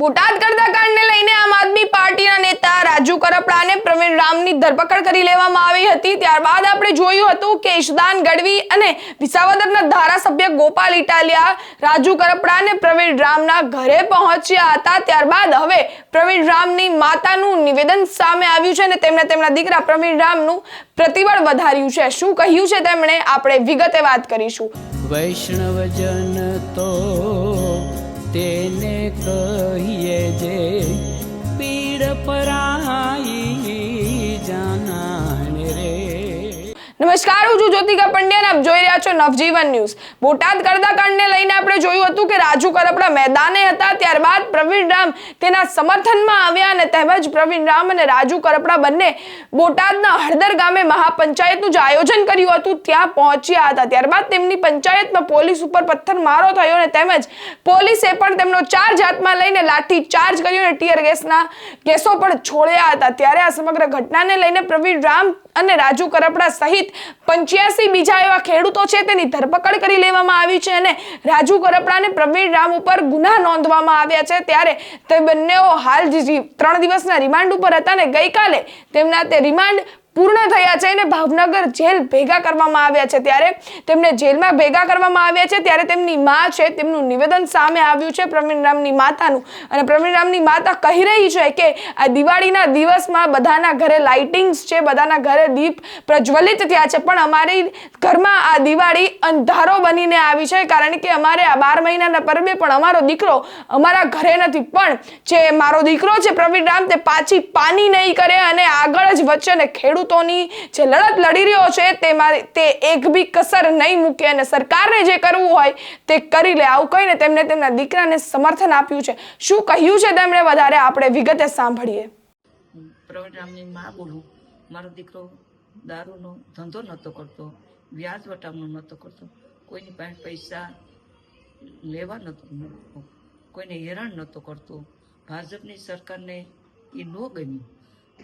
બોટાદ કરતા કાંડને લઈને આમ આદમી પાર્ટીના નેતા રાજુ કરપડા ને પ્રવીણ રામની ધરપકડ કરી લેવામાં આવી હતી. ત્યારબાદ આપણે જોયું હતું કે ઈશદાન ગઢવી અને વિસાવદરના ધારાસભ્ય ગોપાલ ઇટાલિયા રાજુ કરપડા અને પ્રવીણ રામના ઘરે પહોંચ્યા હતા. ત્યારબાદ હવે પ્રવીણ રામની માતાનું નિવેદન સામે આવ્યું છે અને તેમણે તેમના દીકરા પ્રવીણ રામનું પ્રતિબળ વધાર્યું છે. શું કહ્યું છે તેમણે? આપણે વિગતે વાત કરીશું. વૈષ્ણવજન તો તેને કહીએ નમસ્કાર, હું છું જ્યોતિકા પંડ્યા આપ જોઈ રહ્યા છો નવજીવન ન્યૂઝ. બોટાદ કરતા કાંડને લઈને આપણે જોયું હતું કે રાજુ કરપડા મેદાને હતા, ત્યારબાદ પ્રવીણ રામ તેના સમર્થનમાં આવ્યા અને તેમજ પ્રવીણ રામ અને રાજુ કરપડા બંને બોટાદના હળદર ગામે મહાપંચાયતનું જે આયોજન કર્યું હતું, ત્યાં પહોંચ્યા હતા. ત્યારબાદ તેમની પંચાયતમાં પોલીસ ઉપર પથ્થરમારો થયો અને તેમજ પોલીસે પણ તેમનો ચાર્જ હાથમાં લઈને લાઠી ચાર્જ કર્યો અને ટીયર ગેસના કેસો પણ છોડ્યા હતા. ત્યારે આ સમગ્ર ઘટનાને લઈને પ્રવીણ રામ અને રાજુ કરપડા સહિત પંચ્યાસી બીજા એવા ખેડૂતો છે તેની ધરપકડ કરી લેવામાં આવી છે અને રાજુ કરપડાને પ્રવીણ રામ ઉપર ગુના નોંધવામાં આવ્યા છે. ત્યારે તે બંનેઓ હાલ ત્રણ દિવસના રિમાન્ડ ઉપર હતા અને ગઈકાલે તેમના તે રિમાન્ડ પૂર્ણ થયા છે અને ભાવનગર જેલ ભેગા કરવામાં આવ્યા છે. ત્યારે તેમને જેલમાં ભેગા કરવામાં આવ્યા છે. ત્યારે તેમની માં છે, તેમનું નિવેદન સામે આવ્યું છે પ્રવીણ રામની માતાનું. અને પ્રવીણ રામની માતા કહી રહી છે કે આ દિવાળીના દિવસમાં બધાના ઘરે લાઇટિંગ્સ છે, બધાના ઘરે દીપ પ્રજ્વલિત થયા છે. પણ અમારી ઘરમાં આ દિવાળી અંધારો બનીને આવી છે. કારણ કે અમારે આ બાર મહિનાના પર્વે પણ અમારો દીકરો અમારા ઘરે નથી. પણ જે મારો દીકરો છે પ્રવીણ રામ, તે પાછી પાની નહીં કરે અને આગળ જ વચ્ચે ને ખેડૂતોની જે લડત લડી રહ્યો છે તેમાં તે એક બી કસર નહીં મૂકે અને સરકારને જે કરવું હોય, તે કરી લે. આવું કહીને તેમને તેમના દીકરાને સમર્થન આપ્યું છે. શું કહ્યું છે તેમણે? વધારે આપણે વિગતે સાંભળીએ. પ્રવીણ રામની માં બોલું. મારો દીકરો દારૂનો ધંધો નહોતો કરતો. વ્યાજ વટાવનો નહોતો કરતો. કોઈની પાસે પૈસા લેવા નહોતો કોઈને હેરાન નહોતો કરતો. ભાજપની સરકારને એ ન ગમ્યું.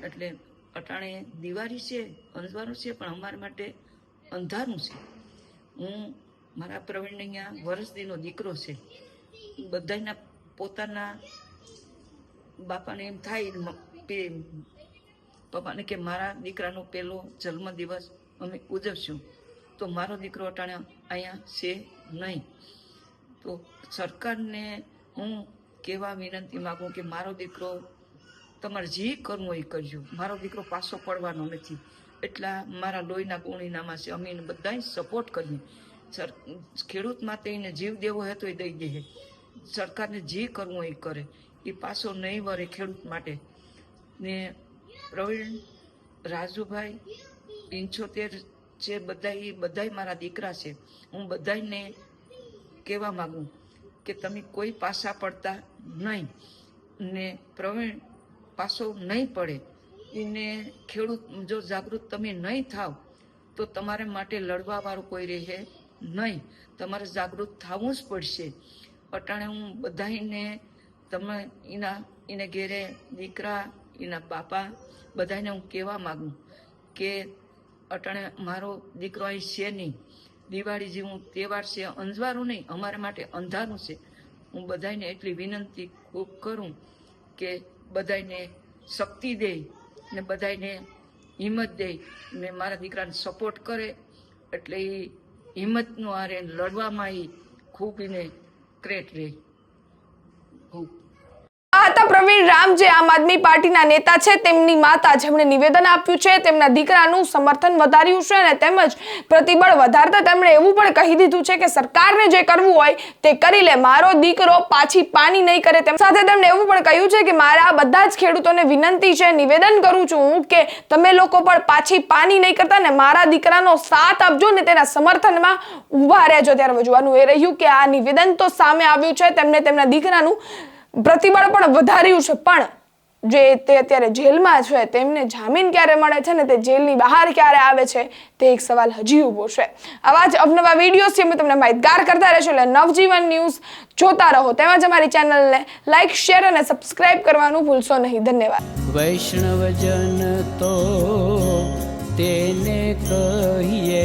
એટલે અટાણે દિવાળી છે અંધવારું છે, પણ અમારા માટે અંધારું છે. હું, મારા પ્રવીણને અહીંયા વરસદીનો દીકરો છે. બધાના પોતાના બાપાને એમ થાય પપ્પાને કે મારા દીકરાનો પહેલો જન્મદિવસ અમે ઉજવશું. તો મારો દીકરો અટાણે અહીંયા છે નહીં. તો સરકારને હું કહેવા વિનંતી માગું કે મારો દીકરો તમારે જે કરવું એ કરજો. મારો દીકરો પાછો પડવાનો નથી. એટલા મારા લોહીના ગુણીનામાં છે. અમે એને બધાય સપોર્ટ કરીએ. સર, ખેડૂત માટે એને જીવ દેવો હોય તો એ દઈ દે સરકારને જે કરવું એ કરે. એ પાછો નહીં વરે ખેડૂત માટે. ને પ્રવીણ, રાજુભાઈ, પંચોતેર છે બધા, એ બધાય મારા દીકરા છે. હું બધાયને કહેવા માગું કે તમે કોઈ પાસા પડતા નહીં. ને પ્રવીણ પાસો નહીં પડે. એને ખેડૂત, જો જાગૃત તમે નહીં થાવ, તો તમારે માટે લડવા વાળું કોઈ રહે નહીં. તમારે જાગૃત થવું જ પડશે. અટાણે હું બધાને તમે એના, એને ઘેરે દીકરા, એના બાપા બધાને હું કહેવા માગું કે અટાણે મારો દીકરો અહીં છે નહીં. દિવાળી જેવું તહેવાર છે અંજવારું નહીં, અમારા માટે અંધારું છે. હું બધાને એટલી વિનંતી ખૂબ કરું કે બધાને શક્તિ દે ને બધાને હિંમત દે ને મારા દીકરાને સપોર્ટ કરે એટલે એ હિંમતનું આરે લડવામાં એ ખૂબ એને ક્રેટ રહે ખૂબ. આ પ્રવીણ રામ જે આમ આદમી પાર્ટીના નેતા છે, તેમની માતા જેમણે નિવેદન આપ્યું છે, તેમના દીકરાનું સમર્થન વધાર્યું છે અને તેમજ પ્રતિબળ વધારતા તેમણે એવું પણ કહી દીધું છે કે સરકારને જે કરવું હોય તે કરી લે, મારો દીકરો પાછી પાણી નહીં કરે. તેમ સાથે તેમણે એવું પણ કહ્યું છે કે મારા બધા જ ખેડૂતોને વિનંતી છે, નિવેદન કરું છું કે તમે લોકો પણ પાછી પાણી નહીં કરતા ને મારા દીકરાનો સાથ આપજો ને તેના સમર્થનમાં ઊભા રહેજો. ત્યારે જોવાનું એ રહ્યું કે આ નિવેદન તો સામે આવ્યું છે, તેમને તેમના દીકરાનું પ્રતિબળ પણ વધાર્યું છે. પણ જે તે અત્યારે જેલમાં છે, તેમને જામીન ક્યારે મળે છે ને તે જેલની બહાર ક્યારે આવે છે, તે એક સવાલ હજી ઊભો છે. આવા જ અવનવા વિડીયોઝ છે અમે તમને માહિતગાર કરતા રહેશું એટલે નવજીવન ન્યૂઝ જોતા રહો. તેમજ અમારી ચેનલને લાઇક શેર અને સબસ્ક્રાઇબ કરવાનું ભૂલશો નહીં. ધન્યવાદ. વૈષ્ણવજન તો તેને કહીએ